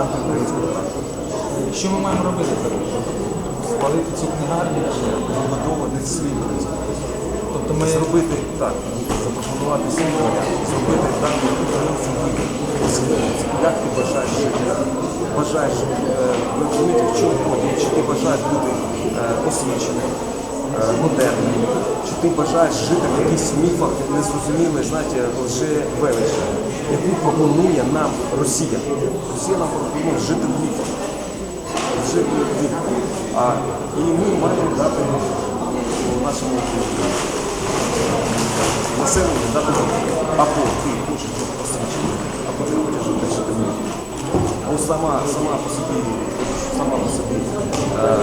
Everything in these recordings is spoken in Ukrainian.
антиукраїнського характеру. Що ми маємо робити? Спалити цю книгарню? Вибудовувати свій український. Тобто ми Зробити так, запропонувати свій варіант, зробити так, як ти бажаєш жити? Бажаєш, е, в чому подія? Чи ти бажаєш бути е, освіченим, модерним, чи ти бажаєш жити в якихось міфах, незрозумілих, знаєте, лише величі, яку пропонує нам Росія. Росія нам пропонує жити в міфах. Жити в міфах. А, і ми маємо дати нашому населенню дати або ти хочеш бути або ти хочеш жити в міфі. Бо сама, сама по собі, сама по собі е,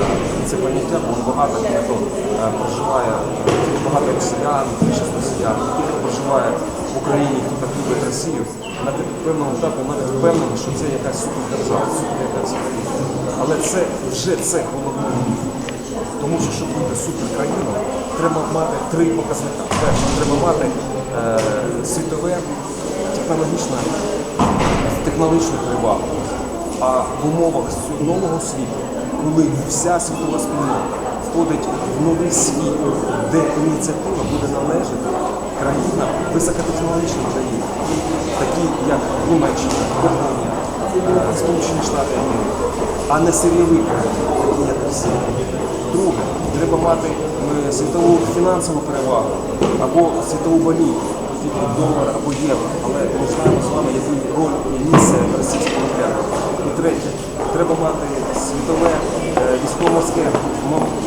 це поняття, бо багато хто е, проживає, багато росіян, більшість росіян, хто проживає в Україні, хто так любить Росію, на певному етапі навіть впевнений, що це якась супердержава, супер якась. Але це вже це головний міф. Тому що, щоб бути суперкраїною, треба мати три показника. Перше, треба мати е, світове технологічне, технологічну перевагу. А в умовах нового світу, коли вся світова спільнота входить в новий світ, де ініціатива буде належати країнам, високотехнологічним країнам, такі як Німеччина, Японія, е, Сполучені Штати Америки, а не сирійові країни, такі як Росія. Друге, треба мати е, світову фінансову перевагу або світову валюту, долар або євро. Але ми знаємо з вами, яку роль і місце російського рубля. І третє, треба мати світове е, військово-морське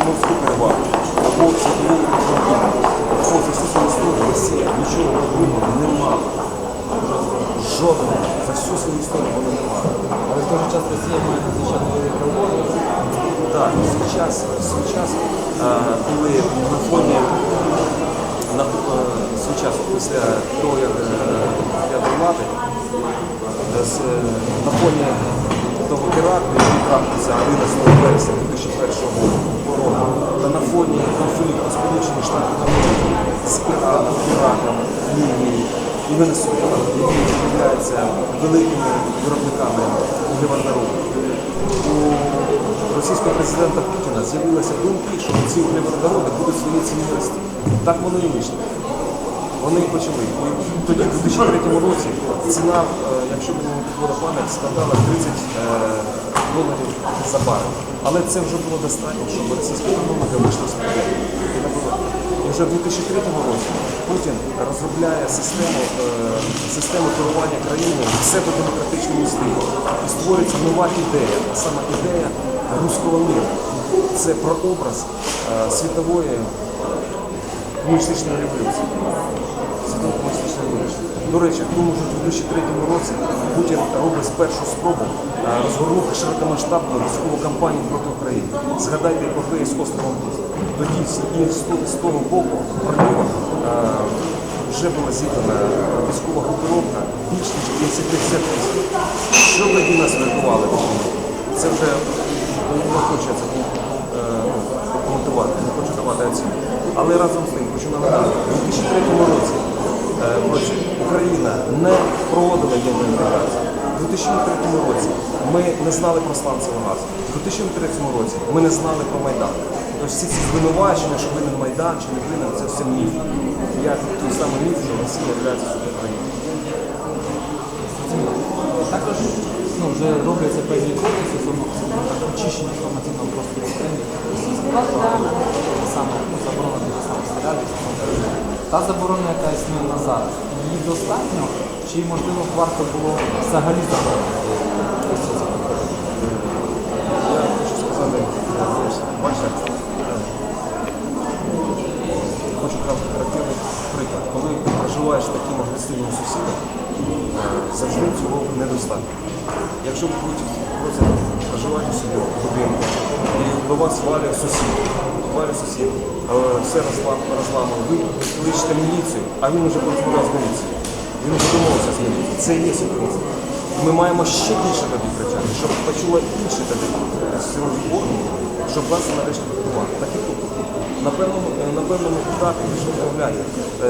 морську перевагу або світову валюту. Бо за всю свою історію Росія нічого подібного не мала. Жодного. За всю свою історію вона не мала. але в той же час Росія має надзвичайно велику роботу. Так, в свій час, в свій час е, коли на фоні на е, свій час після того, як е, я влади, е, е, на фоні того теракту, який трапився 11 вересня 2001 року, та на фоні конфлікту Сполучених Штатів Америки з Іраном, Іраком, Лівією і Венесуелою, які являються великими виробниками углеводородів, у російського президента Путіна з'явилися думки, що ці углеводороди будуть свої ціни рости. Так воно і вийшло. Вони почали. І тоді, в 2003 році, ціна, е, якщо не підвода пам'ять, складала 30 е, доларів за барель. Але це вже було достатньо, щоб російська економіка вийшла з проблеми. І було. Вже в 2003 році Путін розробляє систему, е, систему керування країною в псевдодемократичному стилі. І створюється нова ідея, а саме ідея руського миру. Це прообраз світової комуністичної революції. Революції. До речі, в тому ж 2003 році Путін робить першу спробу е, розгорнути широкомасштабну військову кампанію проти України. Згадайте епопею з островом Ліс. Тоді з- того- боку Бронєва е, вже була зібрана військова групировка більш ніж 50 тисяч. Що тоді нас врятували? Це вже не хочу це е, ну, коментувати, не хочу давати оцінку. Але разом з тим хочу нагадати, у 2003 е, році Україна не проводила євроінтеграцію. У 2003 році ми не знали про сланцевий газ. У 2003 році ми не знали про Майдан. Тобто всі ці звинувачення, що винен Майдан чи не винен, це все міф. Як той самий міф, що Росія є суперкраїною. Також ну, вже робляться певні кроки стосовно очищення інформаційного простору України. Саме заборона тих самих снарядів. Та заборона, яка існує на зараз, її достатньо, чи можливо варто було взагалі заборонити? Я хочу сказати, бачите, хочу характерний приклад. Коли проживаєш таким агресивним сусідом, завжди цього недостатньо. Якщо ви будете проживати собі в будинку, і до вас валює сусід, валює сусід, е, все розлам- розламав, ви кличете міліцію, а він вже порозмовляв з міліцією. Він домовився з міліцією. Це є українці. Ми маємо ще більше тоді кричати, щоб почули інші тоді силові органи, щоб вас нарешті врятувати. Так і тут. На певному, е, на певному етапі, ви ж уявляєте, е,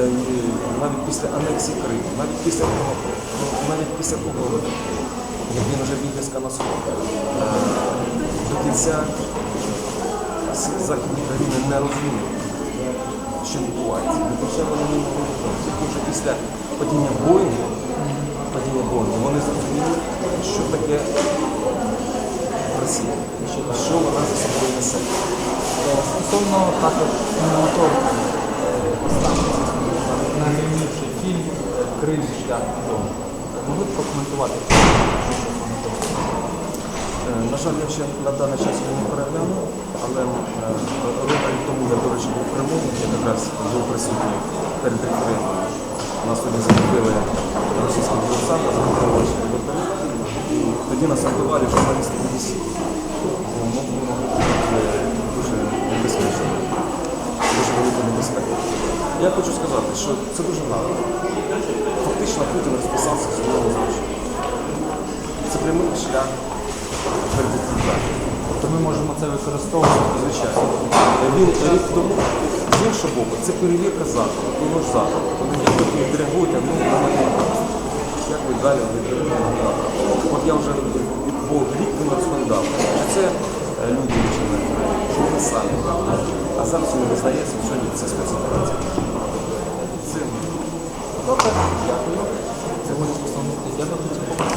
навіть після анексії Криму, навіть після того, навіть після того як він вже вивіска на сход. Е, До кінця західні країни не розуміють, що відбувається. Кінця вони не можуть. Тільки вже після падіння Боїнгу, падіння Боїнгу, вони зрозуміли, що таке Росія, що, вона за собою несе. Е, Стосовно також кінематографу, е, останній фільм е, Крим шлях додому. Могли б прокоментувати? що стосовно того? Е, На жаль, я ще на даний час його не переглянув, але е, років тому я, до речі, був Криму, я якраз був присутній перед референдумом. Нас тоді закупили російські диверсанти, захопили вертоліт. І тоді нас вбивали журналісти BBC. Ну, ну, ну. Я хочу сказати, що це дуже гарно. Фактично Путін розписався своєму злочині. Це прямий шлях. Тобто ми можемо це використовувати звичайно. Рік тому, з іншого боку, це перевірка завтра. того ж закладу. Вони ніхто відреагують, а ми не Як ви далі відреагуємо? От я вже був рік тому розповідав, що це е, люди вчили, що вони самі. А зараз мені визнається, що ні, це спецоперація. Це Добре, дякую. Це буде постановити. Я